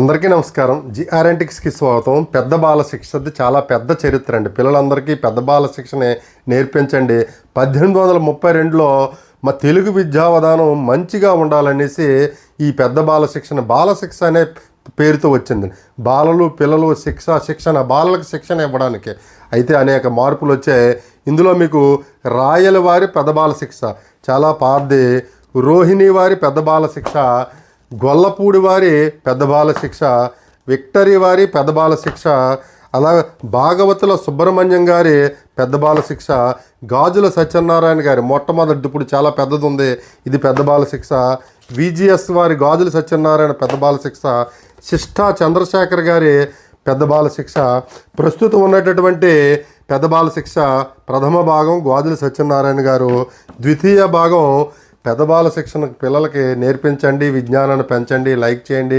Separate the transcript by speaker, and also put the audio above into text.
Speaker 1: అందరికీ నమస్కారం. జిఆర్ఎన్టిక్స్కి స్వాగతం. పెద్ద బాల శిక్షది చాలా పెద్ద చరిత్ర అండి. పిల్లలందరికీ పెద్ద బాల శిక్షనే నేర్పించండి. పద్దెనిమిది వందల ముప్పై రెండులో మా తెలుగు విద్యా విధానం మంచిగా ఉండాలనేసి ఈ పెద్ద బాల శిక్షణ బాల శిక్ష అనే పేరుతో వచ్చింది. బాలలు పిల్లలు శిక్ష శిక్షణ బాలలకు శిక్షణ ఇవ్వడానికి. అయితే అనేక మార్పులు వచ్చాయి. ఇందులో మీకు రాయల వారి పెద్ద బాల శిక్ష చాలా పాతది రోహిణి వారి పెద్ద బాల శిక్ష గొల్లపూడి వారి పెద్ద బాల శిక్ష విక్టరీ వారి పెద్ద బాల శిక్ష అలా భాగవతుల సుబ్రహ్మణ్యం గారి పెద్ద బాల శిక్ష గాజుల సత్యనారాయణ గారి మొట్టమొదటి ఇప్పుడు చాలా పెద్దది ఉంది ఇది పెద్ద బాల శిక్ష. విజిఎస్ వారి గాజుల సత్యనారాయణ పెద్ద బాల శిక్ష. శిష్టా చంద్రశేఖర్ గారి పెద్ద బాల శిక్ష. ప్రస్తుతం ఉన్నటువంటి పెద్ద బాల శిక్ష ప్రథమ భాగం గాజుల సత్యనారాయణ గారు. ద్వితీయ భాగం పెద్ద బాల శిక్షణ పిల్లలకి నేర్పించండి విజ్ఞానాన్ని పెంచండి లైక్ చేయండి.